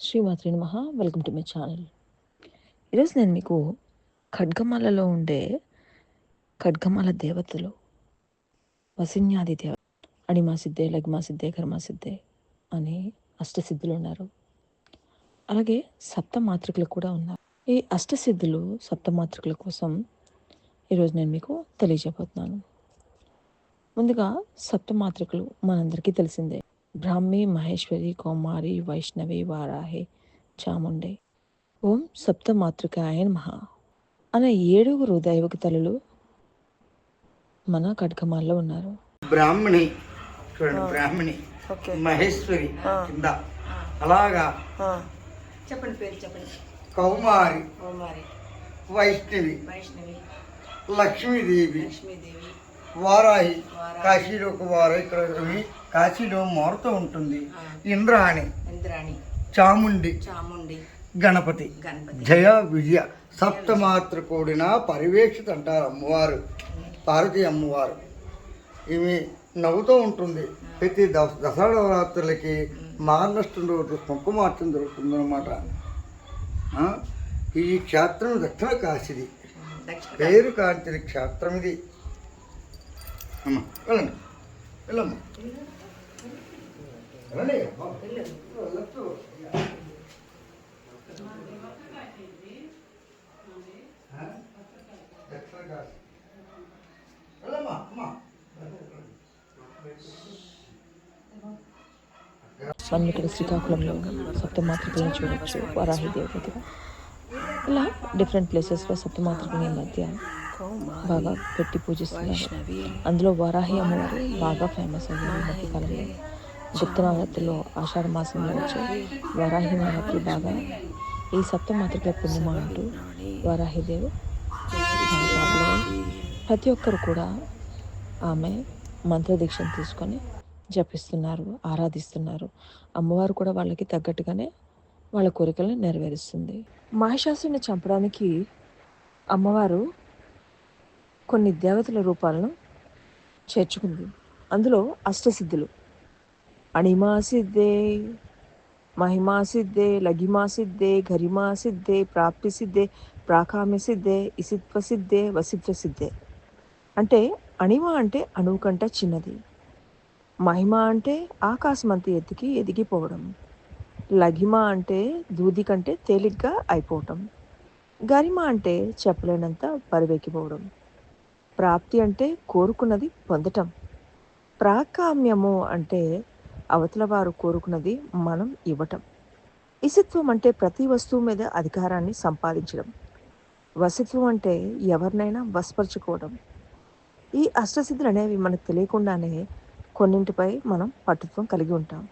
శ్రీమాత్రి నమ. Welcome to my channel ఈరోజు నేను మీకు ఖడ్గమాలలో ఉండే ఖడ్గమాల దేవతలు వసిన్యాది దేవ అణిమా సిద్ధే లగ్మా సిద్ధే కర్మా సిద్ధే అని అష్టసిద్ధులు ఉన్నారు. అలాగే సప్తమాతృకులు కూడా ఉన్నారు. ఈ అష్టసిద్ధులు సప్తమాతృకుల కోసం ఈరోజు నేను మీకు తెలియజేయబోతున్నాను. ముందుగా సప్తమాతృకులు మనందరికీ తెలిసిందే. బ్రాహ్మి మహేశ్వరి కౌమారి వైష్ణవి వారాహి చాముండే ఓం సప్తమాతృకాయ మహా అనే ఏడుగురు దైవకతలు మన ఖడ్గమాల్లో ఉన్నారు. బ్రాహ్మణి చూడండి బ్రాహ్మణి ఓకే. మహేశ్వరి కింద. అలాగా చెప్పండి పేరు చెప్పండి. కౌమారి ఓమారి వైష్ణవి వైష్ణవి. లక్ష్మీదేవి లక్ష్మీదేవి. వారాహి కాశీలో ఒక వారాహి ఇక్కడ ఇవి కాశీలో మారుతూ ఉంటుంది. ఇంద్రాణి ఇంద్రాణి. చాముండి చాముండి. గణపతి. జయ విజయ. సప్తమాత్ర కూడిన పరివేక్షిత అంటారు అమ్మవారు. పార్వతీ అమ్మవారు. ఈమె నవ్వుతూ ఉంటుంది. ప్రతి దస దసరా నవరాత్రులకి మహానష్టం రోజు కుంకుమార్చన జరుగుతుంది అనమాట ఈ క్షేత్రం దక్షిణ కాశీది. పేరు కాంచిన క్షేత్రం ఇది. అమ్మ వెళ్ళండి వెళ్ళమ్మా వెళ్ళండి వెళ్ళొచ్చు. ఆ? దక్షిణ కాశీ వెళ్ళమ్మా అమ్మా మనం ఇక్కడ శ్రీకాకుళంలో సప్తమాతృకలను చూడొచ్చు వారాహి దేవతగా ఇలా డిఫరెంట్ ప్లేసెస్లో సప్తమాతృకని ఈ మధ్య బాగా పెట్టి పూజిస్తున్నారు. అందులో వారాహి అమ్మవారు బాగా ఫేమస్ అయ్యారు ఈ మధ్య కాలంలో. గుప్త నవరాత్రిలో ఆషాఢ మాసంలో వచ్చే వారాహి నవరాత్రి బాగా ఈ సప్తమాతృకల పుణ్యమ అంటూ వారాహి దేవి బాగా popular అయ్యి ప్రతి ఒక్కరు కూడా ఆమె మంత్రదీక్షను తీసుకొని జపిస్తున్నారు ఆరాధిస్తున్నారు. అమ్మవారు కూడా వాళ్ళకి తగ్గట్టుగానే వాళ్ళ కోరికలను నెరవేరుస్తుంది. మహిషాసుని చంపడానికి అమ్మవారు కొన్ని దేవతల రూపాలను చేర్చుకుంది. అందులో అష్టసిద్ధులు. అణిమా సిద్ధే మహిమా సిద్ధే లఘిమా సిద్ధే గరిమా సిద్ధే ప్రాప్తి సిద్ధే ప్రాకామ్య సిద్ధే ఇసిత్వ సిద్ధే వసిత్వ సిద్ధే అంటే అణిమ అంటే అణువు కంట చిన్నది. మహిమ అంటే ఆకాశమంత ఎత్తికి ఎదిగిపోవడం. లఘిమ అంటే దూది కంటే తేలిగ్గా అయిపోవటం. గరిమ అంటే చెప్పలేనంత పరివెక్కిపోవడం. ప్రాప్తి అంటే కోరుకున్నది పొందటం. ప్రాకామ్యము అంటే అవతల వారు కోరుకున్నది మనం ఇవ్వటం. ఇసిత్వం అంటే ప్రతి వస్తువు మీద అధికారాన్ని సంపాదించడం. వసిత్వం అంటే ఎవరినైనా వశపరుచుకోవడం. ఈ అష్టసిద్ధులు అనేవి మనకు తెలియకుండానే కొన్నింటిపై మనం పట్టుత్వం కలిగి ఉంటాం.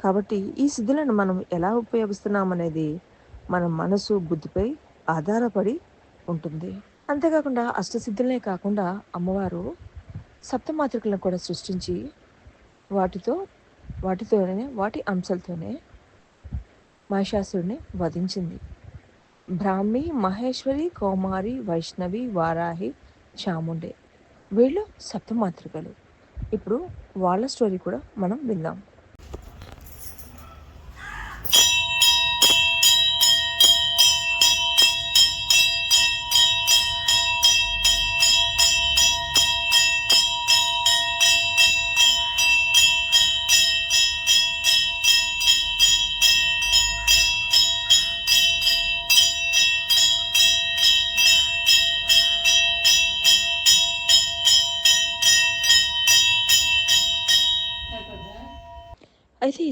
కాబట్టి ఈ సిద్ధులను మనం ఎలా ఉపయోగిస్తున్నాం అనేది మన మనసు బుద్ధిపై ఆధారపడి ఉంటుంది. అంతేకాకుండా అష్టసిద్ధులనే కాకుండా అమ్మవారు సప్తమాతృకలను కూడా సృష్టించి వాటితో వాటితోనే వాటి అంశాలతోనే మహిషాసురుడిని వధించింది. బ్రాహ్మి మహేశ్వరి కౌమారి వైష్ణవి వారాహి చాముండే వీళ్ళు సప్తమాతృకలు. ఇప్పుడు వాళ్ళ స్టోరీ కూడా మనం విందాం.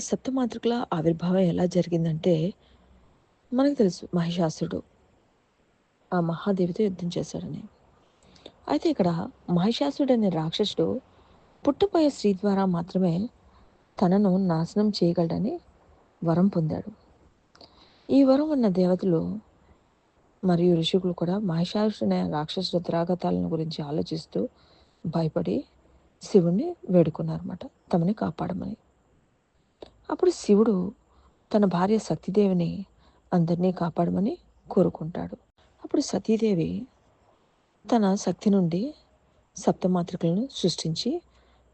సప్తమాతృకుల ఆవిర్భావం ఎలా జరిగిందంటే మనకు తెలుసు మహిషాసుడు ఆ మహాదేవితో యుద్ధం చేశాడని. అయితే ఇక్కడ మహిషాసుడు అనే రాక్షసుడు పుట్టపోయే స్త్రీ ద్వారా మాత్రమే తనను నాశనం చేయగలడని వరం పొందాడు. ఈ వరం ఉన్న దేవతలు మరియు ఋషికులు కూడా మహిషాసుడు అనే రాక్షసుడు దురాగతాలను గురించి ఆలోచిస్తూ భయపడి శివుణ్ణి వేడుకున్నారన్నమాట. తమని కాపాడమని. అప్పుడు శివుడు తన భార్య సతీదేవిని అందరినీ కాపాడమని కోరుకుంటాడు. అప్పుడు సతీదేవి తన శక్తి నుండి సప్తమాత్రికలను సృష్టించి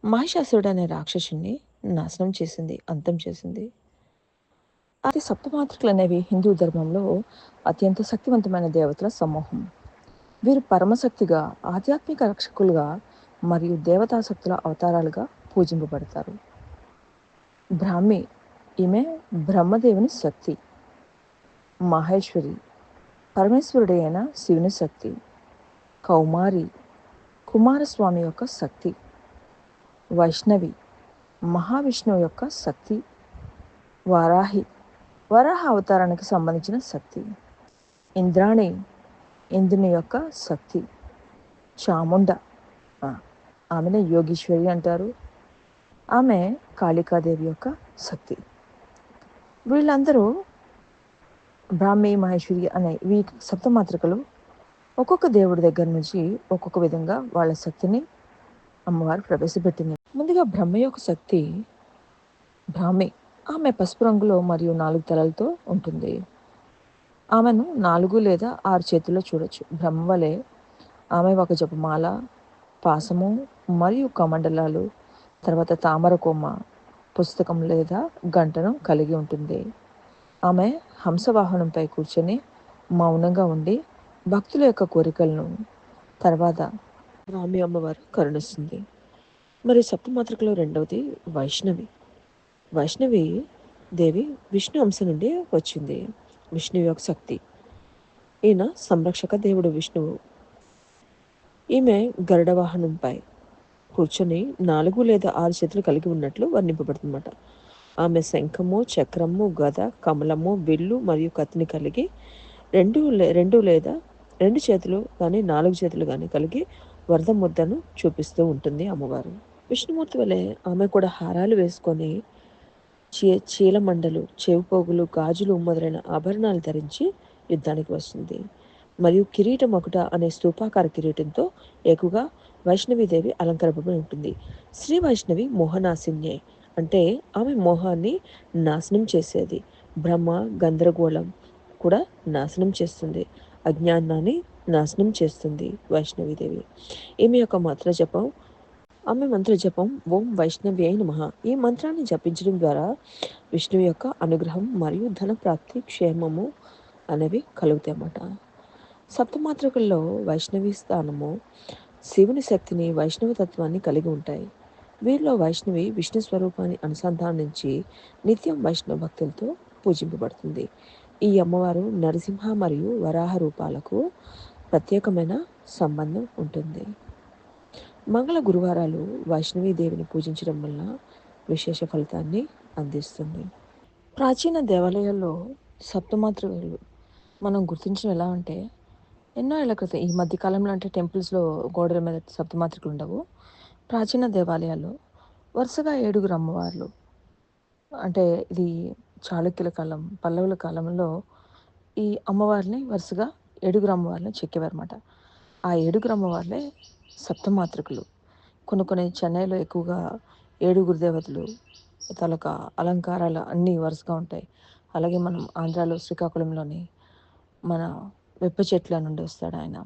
మహిషాసురుడు అనే రాక్షసుని నాశనం చేసింది అంతం చేసింది. అది సప్తమాత్రికలు అనేవి హిందూ ధర్మంలో అత్యంత శక్తివంతమైన దేవతల సమూహం. వీరు పరమశక్తిగా ఆధ్యాత్మిక రక్షకులుగా మరియు దేవతాశక్తుల అవతారాలుగా పూజింపబడతారు. బ్రాహ్మి ఈమె బ్రహ్మదేవుని శక్తి. మహేశ్వరి పరమేశ్వరుడి అయిన శివుని శక్తి. కౌమారి కుమారస్వామి యొక్క శక్తి. వైష్ణవి మహావిష్ణువు యొక్క శక్తి. వారాహి వరాహ అవతారానికి సంబంధించిన శక్తి. ఇంద్రాణి ఇంద్రుని యొక్క శక్తి. చాముండ ఆమెను ఆమెనే యోగీశ్వరి అంటారు. ఆమె కాళికాదేవి యొక్క శక్తి వీళ్ళందరూ బ్రాహ్మి మహేశ్వరి అనే వీ సప్తమాత్రికలు ఒక్కొక్క దేవుడి దగ్గర నుంచి ఒక్కొక్క విధంగా వాళ్ళ శక్తిని అమ్మవారు ప్రవేశపెట్టింది. ముందుగా బ్రహ్మ యొక్క శక్తి బ్రాహ్మి. ఆమె పసుపు రంగులో మరియు నాలుగు తలలతో ఉంటుంది. ఆమెను నాలుగు లేదా ఆరు చేతుల్లో చూడొచ్చు. బ్రహ్మ వలె ఆమె ఒక జపమాల పాసము మరియు కమండలాలు తర్వాత తామర కొమ్మ పుస్తకం లేదా గంటను కలిగి ఉంటుంది. ఆమె హంసవాహనంపై కూర్చొని మౌనంగా ఉండి భక్తుల యొక్క కోరికలను తర్వాత రామి అమ్మవారు కరుణిస్తుంది. మరి సప్తమాత్రికలో రెండవది వైష్ణవి. వైష్ణవి దేవి విష్ణు అంశ నుండి వచ్చింది. విష్ణువు యొక్క శక్తి. ఈయన సంరక్షక దేవుడు విష్ణువు. ఈమె గరుడ వాహనంపై కూర్చొని నాలుగు లేదా ఆరు చేతులు కలిగి ఉన్నట్లు వర్ణింపబడుతుందన్నమాట. ఆమె శంఖము చక్రము గద కమలము విల్లు మరియు కత్తిని కలిగి రెండు లే రెండు లేదా రెండు చేతులు కానీ నాలుగు చేతులు కానీ కలిగి వరద ముద్దను చూపిస్తూ ఉంటుంది అమ్మవారు. విష్ణుమూర్తి వలె ఆమె కూడా హారాలు వేసుకొని చీ చీలమండలు చెవిపోగులు గాజులు మొదలైన ఆభరణాలు ధరించి యుద్ధానికి వస్తుంది. మరియు కిరీటం ఒకట అనే స్తూపాకార కిరీటంతో ఎక్కువగా వైష్ణవీదేవి అలంకరింపబడి ఉంటుంది. శ్రీ వైష్ణవి మోహనాశిన్యే అంటే ఆమె మోహాన్ని నాశనం చేసేది. బ్రహ్మ గందరగోళం కూడా నాశనం చేస్తుంది. అజ్ఞానాన్ని నాశనం చేస్తుంది వైష్ణవీదేవి ఈమె యొక్క మంత్ర జపం ఆమె మంత్ర జపం ఓం వైష్ణవి అయిన మహా ఈ మంత్రాన్ని జపించడం ద్వారా విష్ణువు యొక్క అనుగ్రహం మరియు ధన ప్రాప్తి క్షేమము అనేవి కలుగుతాయి అన్నమాట సప్తమాత్రికల్లో వైష్ణవి స్థానము శివుని శక్తిని వైష్ణవ తత్వాన్ని కలిగి ఉంటాయి. వీరిలో వైష్ణవి విష్ణు స్వరూపాన్ని అనుసంధానించి నిత్యం వైష్ణవ భక్తులతో పూజింపబడుతుంది. ఈ అమ్మవారు నరసింహ మరియు వరాహ రూపాలకు ప్రత్యేకమైన సంబంధం ఉంటుంది. మంగళ గురువారాలు వైష్ణవి దేవిని పూజించడం వల్ల విశేష ఫలితాన్ని అందిస్తుంది. ప్రాచీన దేవాలయాల్లో సప్తమాతృలు మనం గుర్తించడం ఎలా అంటే ఎన్నో ఏళ్ళ క్రితం ఈ మధ్య కాలంలో అంటే టెంపుల్స్లో గోడల మీద సప్తమాతృకలు ఉండవు. ప్రాచీన దేవాలయాల్లో వరుసగా ఏడుగురు అమ్మవార్లు. అంటే ఇది చాళుక్యుల కాలం పల్లవుల కాలంలో ఈ అమ్మవారిని వరుసగా ఏడుగురు అమ్మవారిని చెక్కేవారన్నమాట. ఆ ఏడుగురు అమ్మవార్లే సప్తమాత్రికులు. కొన్ని కొన్ని చెన్నైలో ఎక్కువగా ఏడుగురు దేవతలు తలక అలంకారాలు అన్నీ వరుసగా ఉంటాయి. అలాగే మనం ఆంధ్రాలో శ్రీకాకుళంలోని మన వెప్ప చెట్ల నుండి వస్తాడు ఆయన.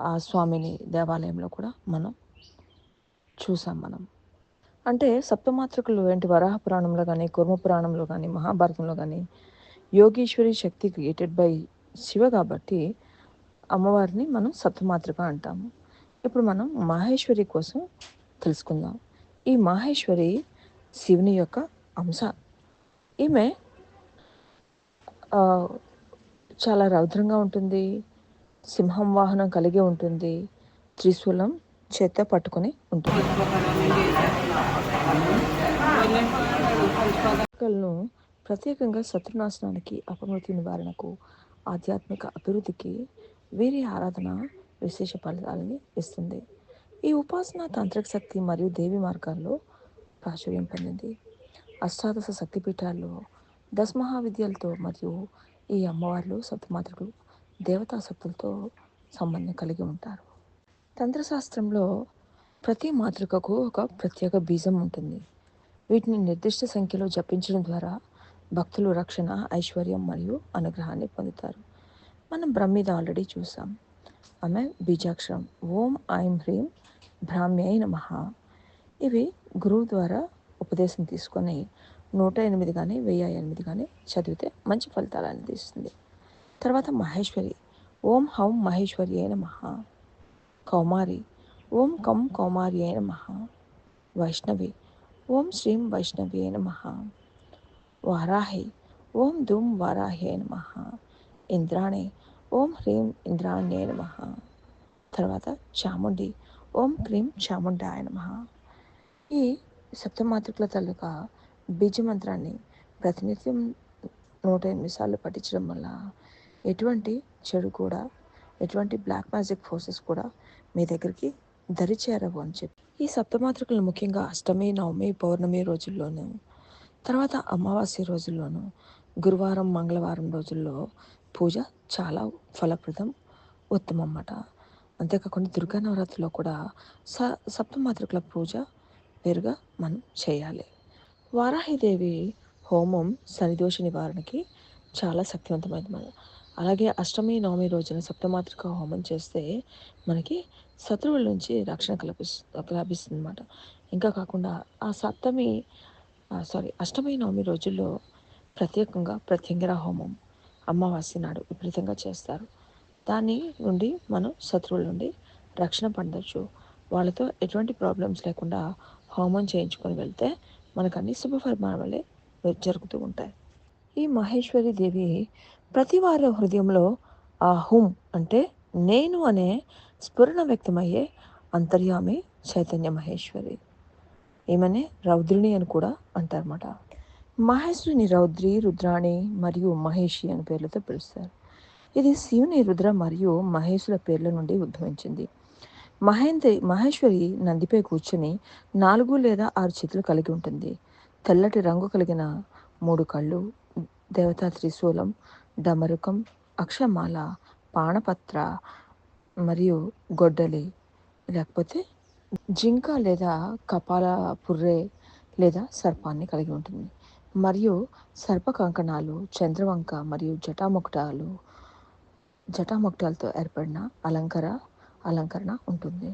ఆ స్వామిని దేవాలయంలో కూడా మనం చూసాం మనం. అంటే సప్తమాత్రికులు ఏంటి? వరాహ పురాణంలో కానీ కుర్మ పురాణంలో కానీ మహాభారతంలో కానీ యోగీశ్వరి శక్తి క్రియేటెడ్ బై శివ కాబట్టి అమ్మవారిని మనం సప్తమాతృక అంటాము. ఇప్పుడు మనం మాహేశ్వరి కోసం తెలుసుకుందాం. ఈ మాహేశ్వరి శివుని యొక్క అంశ. ఈమె చాలా రౌద్రంగా ఉంటుంది. సింహం వాహనం కలిగి ఉంటుంది. త్రిశూలం చేత పట్టుకొని ఉంటుంది. ప్రత్యేకంగా శత్రునాశనానికి అపమృతి నివారణకు ఆధ్యాత్మిక అభివృద్ధికి వీరి ఆరాధన విశేష ఫలితాలని ఇస్తుంది. ఈ ఉపాసన తాంత్రిక శక్తి మరియు దేవి మార్గాల్లో ప్రాచుర్యం పొందింది. అష్టాదశ శక్తిపీఠాల్లో దశ మహావిద్యలతో మరియు ఈ అమ్మవార్లు సప్తమాతృకులు దేవతా శక్తులతో సంబంధం కలిగి ఉంటారు. తంత్రశాస్త్రంలో ప్రతి మాతృకకు ఒక ప్రత్యేక బీజం ఉంటుంది. వీటిని నిర్దిష్ట సంఖ్యలో జపించడం ద్వారా భక్తులు రక్షణ ఐశ్వర్యం మరియు అనుగ్రహాన్ని పొందుతారు. మనం బ్రహ్మిద ఆల్రెడీ చూసాం. ఆమె బీజాక్షరం. ఓం ఐం హ్రీం బ్రాహ్మ్యై నమ. ఇవి గురువు ద్వారా ఉపదేశం తీసుకొని నూట ఎనిమిది కానీ వెయ్యి ఎనిమిది కానీ చదివితే మంచి ఫలితాలు అందిస్తుంది తర్వాత మహేశ్వరి. ఓం హౌం మహేశ్వరి అయిన మహా కౌమారి. ఓం కం కౌమారి అయిన మహా వైష్ణవి. ఓం శ్రీం వైష్ణవి అయిన మహా వారాహి. ఓం ధూమ్ వారాహి అయిన మహా ఇంద్రాణి. ఓం హ్రీం ఇంద్రాణ్యేన్ మహా తర్వాత చాముండి. ఓం క్రీం చాముండాయన్ మహా ఈ సప్తమాతృకుల తాలూకా బీజమంత్రాన్ని ప్రతినిత్యం నూట ఎనిమిది సార్లు పఠించడం వల్ల ఎటువంటి చెడు కూడా ఎటువంటి బ్లాక్ మ్యాజిక్ ఫోర్సెస్ కూడా మీ దగ్గరికి దరి చేరవు అని చెప్పి. ఈ సప్తమాత్రికలు ముఖ్యంగా అష్టమి నవమి పౌర్ణమి రోజుల్లోనూ తర్వాత అమావాస్య రోజుల్లోనూ గురువారం మంగళవారం రోజుల్లో పూజ చాలా ఫలప్రదం ఉత్తమం అన్నమాట అంతేకాకుండా దుర్గా నవరాత్రిలో కూడా స సప్తమాత్రికల పూజ వేరుగా మనం చేయాలి. వారాహిదేవి హోమం శనిదోష నివారణకి చాలా శక్తివంతమైనది అలాగే అష్టమి నవమి రోజున సప్తమాతృక హోమం చేస్తే మనకి శత్రువుల నుంచి రక్షణ కల్పిస్తు లభిస్తుంది అనమాట ఇంకా కాకుండా ఆ సప్తమి సారీ అష్టమి నవమి రోజుల్లో ప్రత్యేకంగా ప్రత్యంగిర హోమం అమావాస్య నాడు విపరీతంగా చేస్తారు. దాని నుండి మనం శత్రువుల నుండి రక్షణ పొందవచ్చు వాళ్ళతో ఎటువంటి ప్రాబ్లమ్స్ లేకుండా హోమం చేయించుకొని వెళ్తే మనకు అన్ని శుభ పరిమాణాలే జరుగుతూ ఉంటాయి. ఈ మహేశ్వరి దేవి ప్రతి వారి హృదయంలో ఆ హుం అంటే నేను అనే స్ఫురణ వ్యక్తమయ్యే అంతర్యామి చైతన్య మహేశ్వరి. ఏమనే రౌద్రిణి అని కూడా అంటారన్నమాట. మహేశ్వరిని రౌద్రి రుద్రాణి మరియు మహేషి అని పేర్లతో పిలుస్తారు. ఇది శివుని రుద్ర మరియు మహేశ్వర పేర్ల నుండి ఉద్భవించింది. మహేంద్రి మహేశ్వరి నందిపై కూర్చొని నాలుగు లేదా ఆరు చేతులు కలిగి ఉంటుంది. తెల్లటి రంగు కలిగిన మూడు కళ్ళు దేవతా త్రిశూలం డమరుకం అక్షమాల పాణపత్ర మరియు గొడ్డలి లేకపోతే జింక లేదా కపాల పుర్రె లేదా సర్పాన్ని కలిగి ఉంటుంది. మరియు సర్ప కంకణాలు చంద్రవంక మరియు జటాముకుటాలు జటాముకుటాలతో ఏర్పడిన అలంకర అలంకరణ ఉంటుంది.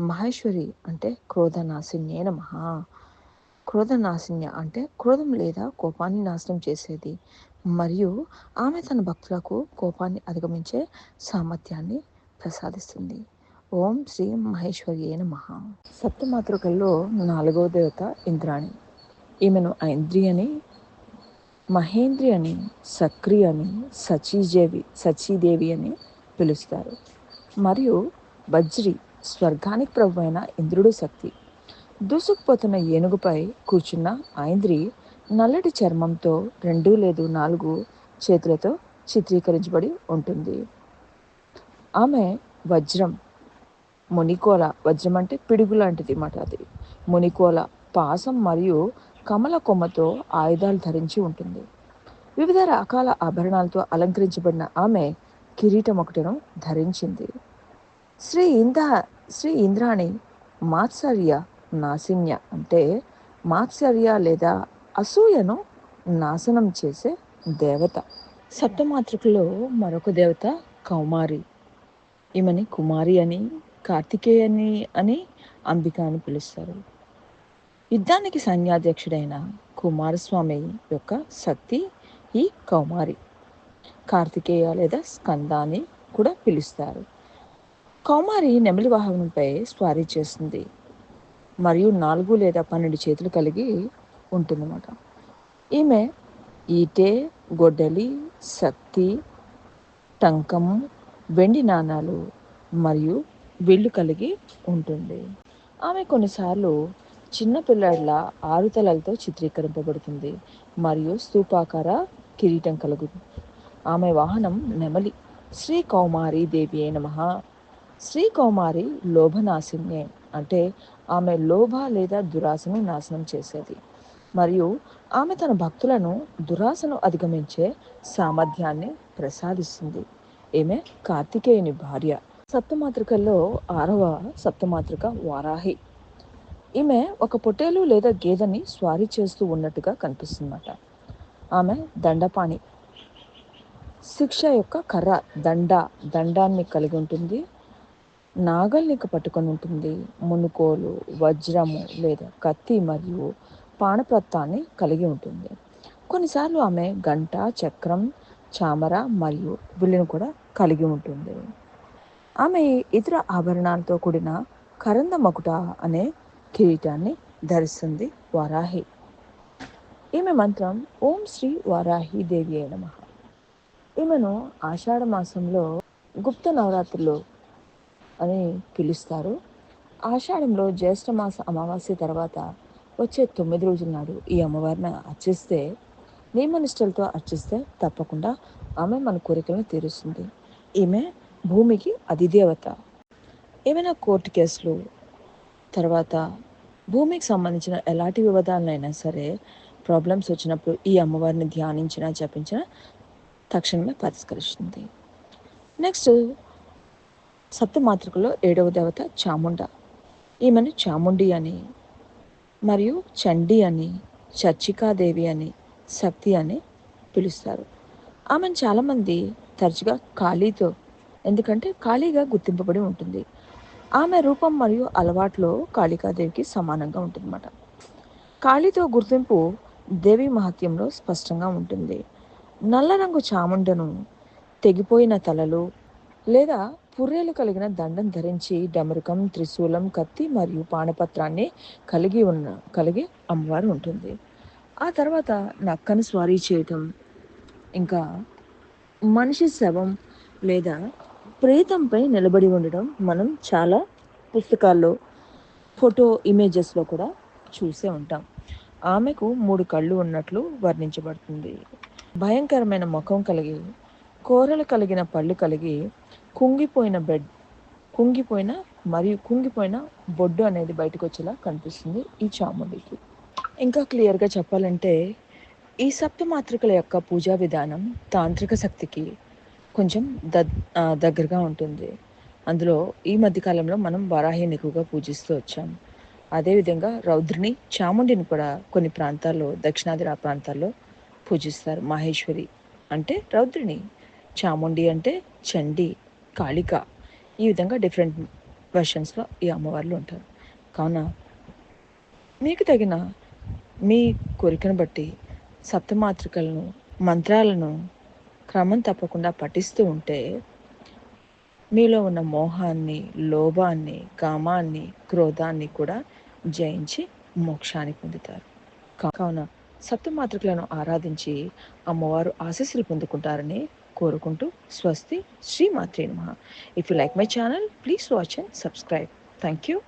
మహేశ్వరి అంటే క్రోధనాశిన్యే మహా క్రోధనాశిన్య అంటే క్రోధం లేదా కోపాన్ని నాశనం చేసేది. మరియు ఆమె తన భక్తులకు కోపాన్ని అధిగమించే సామర్థ్యాన్ని ప్రసాదిస్తుంది. ఓం శ్రీ మహేశ్వరి నమ. సప్తమాతృకల్లో నాలుగవ దేవత ఇంద్రాణి. ఈమెను ఐంద్రి అని మహేంద్రి అని సక్రి అని సచీదేవి సచీదేవి అని పిలుస్తారు. మరియు వజ్రి స్వర్గానికి ప్రభు అయిన ఇంద్రుడు శక్తి. దూసుకుపోతున్న ఏనుగుపై కూర్చున్న ఐంద్రి నల్లటి చర్మంతో రెండు లేదు నాలుగు చేతులతో చిత్రీకరించబడి ఉంటుంది. ఆమె వజ్రం మునికోల వజ్రం అంటే పిడుగు లాంటిది మాట అది. మునికోల పాసం మరియు కమల కొమ్మతో ఆయుధాలు ధరించి ఉంటుంది. వివిధ రకాల ఆభరణాలతో అలంకరించబడిన ఆమె కిరీటం ఒకటిను ధరించింది. శ్రీ ఇంద శ్రీ ఇంద్రాణి మాత్సర్య నాసిన్య అంటే మాత్సర్య లేదా అసూయను నాశనం చేసే దేవత. సప్తమాతృకలో మరొక దేవత కౌమారి. ఈమెని కుమారి అని కార్తికేయని అని అంబిక అని పిలుస్తారు. యుద్ధానికి సైన్యాధ్యక్షుడైన కుమారస్వామి యొక్క శక్తి ఈ కౌమారి. కార్తికేయ లేదా స్కందాన్ని కూడా పిలుస్తారు. కౌమారి నెమలి వాహనంపై స్వారీ చేస్తుంది. మరియు నాలుగు లేదా పన్నెండు చేతులు కలిగి ఉంటుందన్నమాట. ఈమె ఈటే గొడ్డలి శక్తి టంకము వెండి నాణాలు మరియు విల్లు కలిగి ఉంటుంది. ఆమె కొన్నిసార్లు చిన్న ఆరుతలతో చిత్రీకరింపబడుతుంది మరియు స్తూపాకార కిరీటం కలుగుతుంది. ఆమె వాహనం నెమలి. శ్రీ కౌమారి దేవి అయిన శ్రీకౌమారి శ్రీ కౌమారి లోభనాశిన్యే అంటే ఆమె లోభ లేదా దురాశను నాశనం చేసేది. మరియు ఆమె తన భక్తులను దురాశను అధిగమించే సామర్థ్యాన్ని ప్రసాదిస్తుంది. ఈమె కార్తికేయుని భార్య. సప్తమాతృకల్లో ఆరవ సప్తమాతృక వారాహి. ఈమె ఒక పొట్టేలు లేదా గేదెని స్వారీ చేస్తూ ఉన్నట్టుగా కనిపిస్తుందన్నమాట ఆమె దండపాణి. శిక్ష యొక్క కర్ర దండ దండాన్ని కలిగి ఉంటుంది. నాగల్నిక పట్టుకొని ఉంటుంది. మునుకోలు వజ్రము లేదా కత్తి మరియు పాణప్రత్తాన్ని కలిగి ఉంటుంది. కొన్నిసార్లు ఆమె గంట చక్రం చామర మరియు విల్లును కూడా కలిగి ఉంటుంది. ఆమె ఇతర ఆభరణాలతో కూడిన కరంద మకుట అనే కిరీటాన్ని ధరిస్తుంది వారాహి. ఈమె మంత్రం ఓం శ్రీ వారాహి దేవి అయిన మహా ఈమెను ఆషాఢ మాసంలో గుప్త నవరాత్రులు అని పిలుస్తారు. ఆషాఢంలో జ్యేష్ఠమాస అమావాస్య తర్వాత వచ్చే తొమ్మిది రోజుల నాడు ఈ అమ్మవారిని అర్చిస్తే నియమనిష్టలతో అర్చిస్తే తప్పకుండా ఆమె మన కోరికలను తీరుస్తుంది. ఈమె భూమికి అధిదేవత. ఏమైనా కోర్టు కేసులు తర్వాత భూమికి సంబంధించిన ఎలాంటి వివాదాలైనా సరే ప్రాబ్లమ్స్ వచ్చినప్పుడు ఈ అమ్మవారిని ధ్యానించినా జపించినా తక్షణమే పరిష్కరిస్తుంది. నెక్స్ట్ సప్తమాతృకలో ఏడవ దేవత చాముండ. ఈమెను చాముండి అని మరియు చండి అని చర్చికాదేవి అని శక్తి అని పిలుస్తారు. ఆమెను చాలామంది తరచుగా ఖాళీతో ఎందుకంటే ఖాళీగా గుర్తింపబడి ఉంటుంది. ఆమె రూపం మరియు అలవాట్లో కాళికాదేవికి సమానంగా ఉంటుందన్నమాట. కాళీతో గుర్తింపు దేవి మహత్యంలో స్పష్టంగా ఉంటుంది. నల్ల రంగు చాముండను తెగిపోయిన తలలు లేదా పుర్రేలు కలిగిన దండం ధరించి డమరుకం త్రిశూలం కత్తి మరియు పానపత్రాన్ని కలిగి ఉన్న కలిగి అమ్మవారు ఉంటుంది. ఆ తర్వాత నక్కను స్వారీ చేయటం ఇంకా మనిషి శవం లేదా ప్రేతంపై నిలబడి ఉండడం మనం చాలా పుస్తకాల్లో ఫోటో ఇమేజెస్లో కూడా చూసే ఉంటాం. ఆమెకు మూడు కళ్ళు ఉన్నట్లు వర్ణించబడుతుంది. భయంకరమైన ముఖం కలిగి కూరలు కలిగిన పళ్ళు కలిగి కుంగిపోయిన బెడ్ కుంగిపోయిన మరియు కుంగిపోయిన బొడ్డు అనేది బయటకు వచ్చేలా కనిపిస్తుంది ఈ చాముండికి. ఇంకా క్లియర్గా చెప్పాలంటే ఈ సప్తమాతృకల యొక్క పూజా విధానం తాంత్రిక శక్తికి కొంచెం ద దగ్గరగా ఉంటుంది. అందులో ఈ మధ్యకాలంలో మనం వరాహిని ఎక్కువగా పూజిస్తూ వచ్చాం. అదేవిధంగా రౌద్రిని చాముండిని కూడా కొన్ని ప్రాంతాల్లో దక్షిణాది ఆ ప్రాంతాల్లో పూజిస్తారు. మహేశ్వరి అంటే రౌద్రిని చాముండి అంటే చండి కాళిక. ఈ విధంగా డిఫరెంట్ వెర్షన్స్లో ఈ అమ్మవార్లు ఉంటారు. కావున మీకు తగిన మీ కోరికను బట్టి సప్తమాతృకలను మంత్రాలను క్రమం తప్పకుండా పఠిస్తూ ఉంటే మీలో ఉన్న మోహాన్ని లోభాన్ని కామాన్ని క్రోధాన్ని కూడా జయించి మోక్షాన్ని పొందుతారు. కావున సప్తమాతృకలను ఆరాధించి అమ్మవారు ఆశీస్సులు పొందుకుంటారని కోరుకుంటూ స్వస్తి శ్రీ మాత్రే నమ. If you like my channel please watch and subscribe thank you